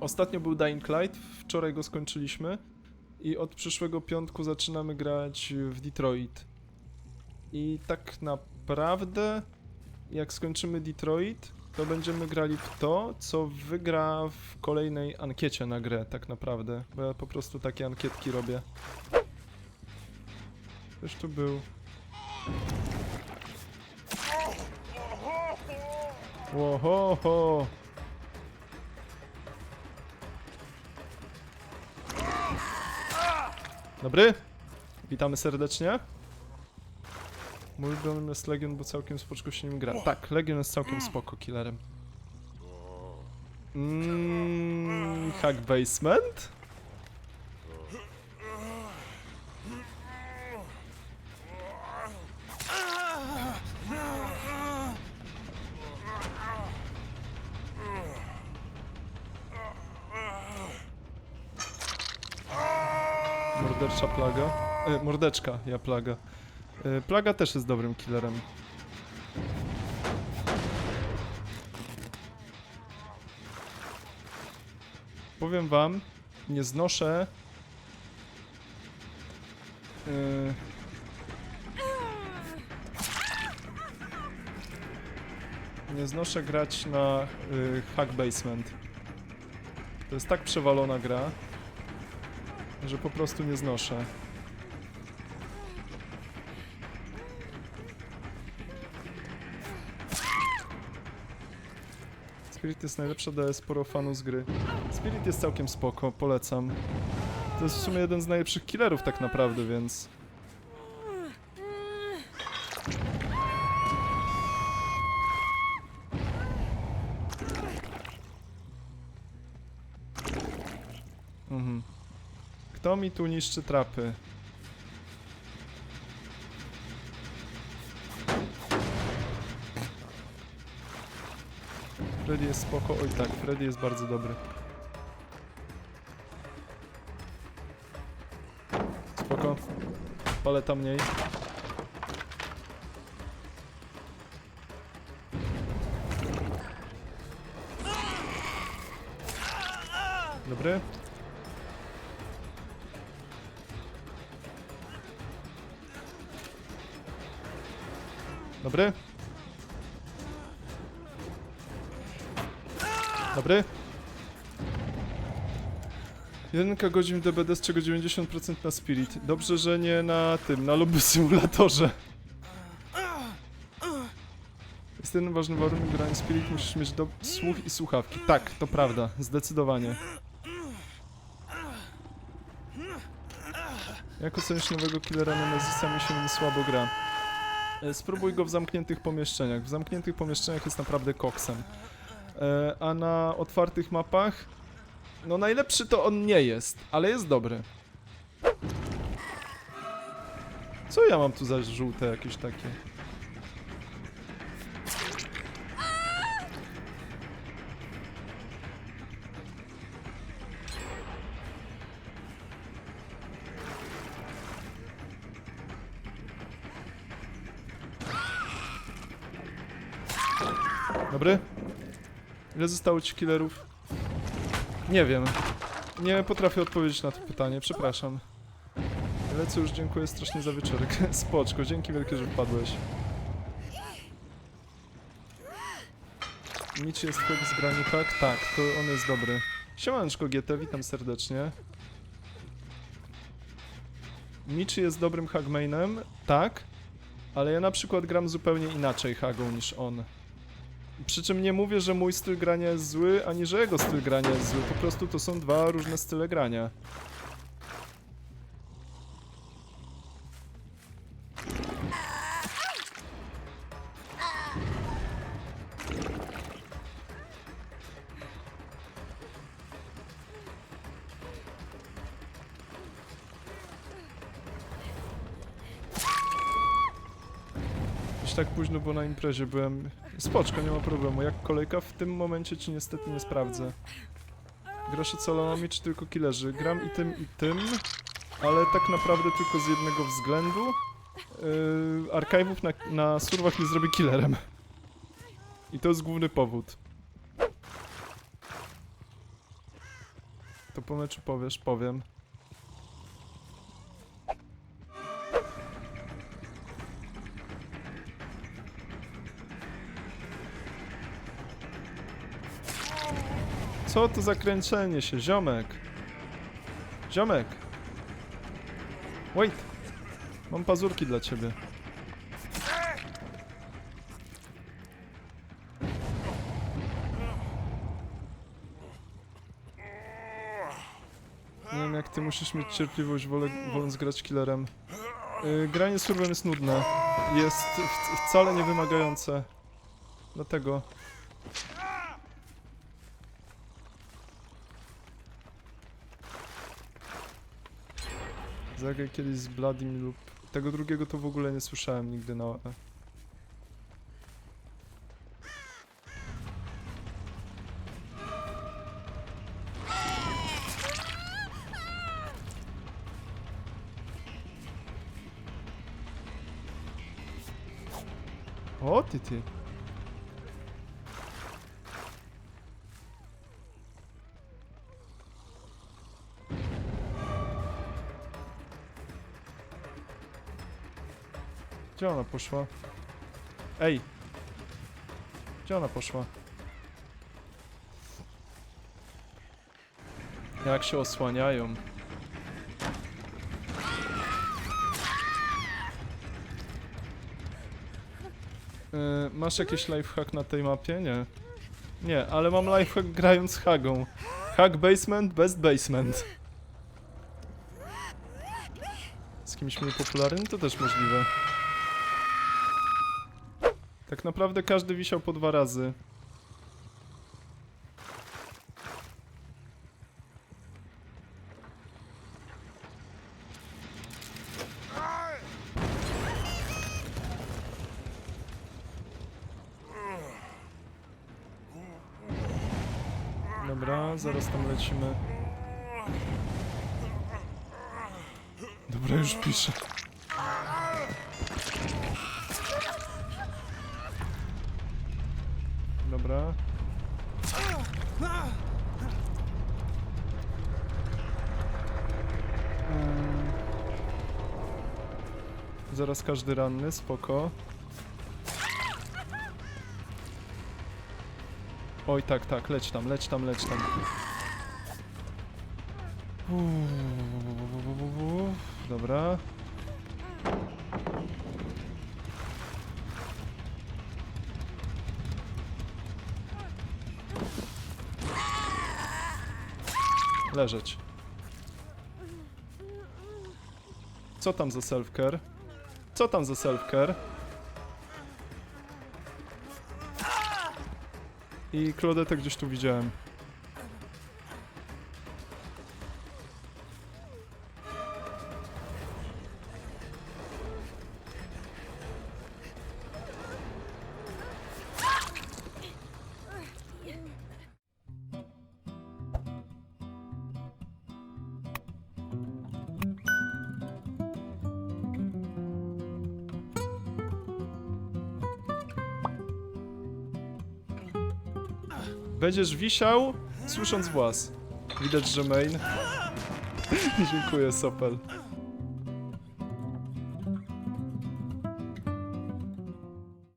Ostatnio był Dying Light, wczoraj go skończyliśmy i od przyszłego piątku zaczynamy grać w Detroit. I tak naprawdę, jak skończymy Detroit, to będziemy grali w to, co wygra w kolejnej ankiecie na grę, tak naprawdę. Bo ja po prostu takie ankietki robię. Ktoś tu był. Łohoho! Dobry, witamy serdecznie. Mój ulubionym jest Legion, bo całkiem spoczko się nim gra. Tak, Legion jest całkiem spoko killerem. Mmm, hack basement? Mordercza plaga. E, mordeczka, ja plaga. E, plaga też jest dobrym killerem. Powiem wam, nie znoszę. e, nie znoszę grać na y, hack basement. To jest tak przewalona gra, że po prostu nie znoszę. Spirit jest najlepsza, daje sporo fanu z gry. Spirit jest całkiem spoko, polecam. To jest w sumie jeden z najlepszych killerów tak naprawdę, więc... Mhm. Kto mi tu niszczy trapy? Freddy jest spoko. Oj tak, Freddy jest bardzo dobry. Spoko. Paleta mniej. Dobry. Dobry. Dobry. 1 godzin DBD, z czego 90% na Spirit. Dobrze, że nie na tym, na lobby symulatorze. Jest jeden ważny warunek grania Spirit, musisz mieć do... słuch i słuchawki. Tak, to prawda, zdecydowanie. Jak ocenisz nowego killera Nemezisa? Mi się słabo gra. E, Spróbuj go w zamkniętych pomieszczeniach. W zamkniętych pomieszczeniach jest naprawdę koksem. E, a na otwartych mapach, no najlepszy to on nie jest, ale jest dobry. Co ja mam tu za żółte jakieś takie? Dobry? Ile zostało ci killerów? Nie wiem. Nie potrafię odpowiedzieć na to pytanie, przepraszam. Lecę już, dziękuję strasznie za wieczorek. Spoczko, dzięki wielkie, że wpadłeś. Mitch jest chłop z grani, tak? Tak, to on jest dobry. Siemaneczko GT, witam serdecznie. Mitch jest dobrym hagmainem, tak? Ale ja na przykład gram zupełnie inaczej hagą niż on. Przy czym nie mówię, że mój styl grania jest zły, ani że jego styl grania jest zły. Po prostu to są dwa różne style grania. Tak późno, bo na imprezie byłem. Spoczko, nie ma problemu. Jak kolejka w tym momencie ci niestety nie sprawdzę. Grasz solonami czy tylko killerzy? Gram i tym, i tym, ale tak naprawdę tylko z jednego względu. Yy, archive'ów na, na surwach nie zrobię killerem. I to jest główny powód. To po meczu powiesz, powiem. Co to za kręcenie się, ziomek? Ziomek! Wait! Mam pazurki dla ciebie. Nie wiem jak ty musisz mieć cierpliwość wolę, woląc grać killerem. Yy, granie surwem jest nudne. Jest wcale nie wymagające. Dlatego. Zagraj kiedyś z Bladim lub... Tego drugiego to w ogóle nie słyszałem nigdy na... E. O ty ty. Gdzie ona poszła? Ej! Gdzie ona poszła? Jak się osłaniają. Yy, masz jakiś lifehack na tej mapie? Nie. Nie, ale mam lifehack grając Hagą. Hack basement, best basement. Z kimś mniej popularnym to też możliwe. Tak naprawdę każdy wisiał po dwa razy. Dobra, zaraz tam lecimy. Dobra, już piszę. Dobra. Mm. Zaraz każdy ranny, spoko. Oj, tak, tak, leć tam, leć tam, leć tam. Uuu, Dobra. Leżeć. Co tam za self-care? Co tam za self-care? I Claudetę gdzieś tu widziałem. Będziesz wisiał, słysząc włas. Widać, że main. Dziękuję, Sopel.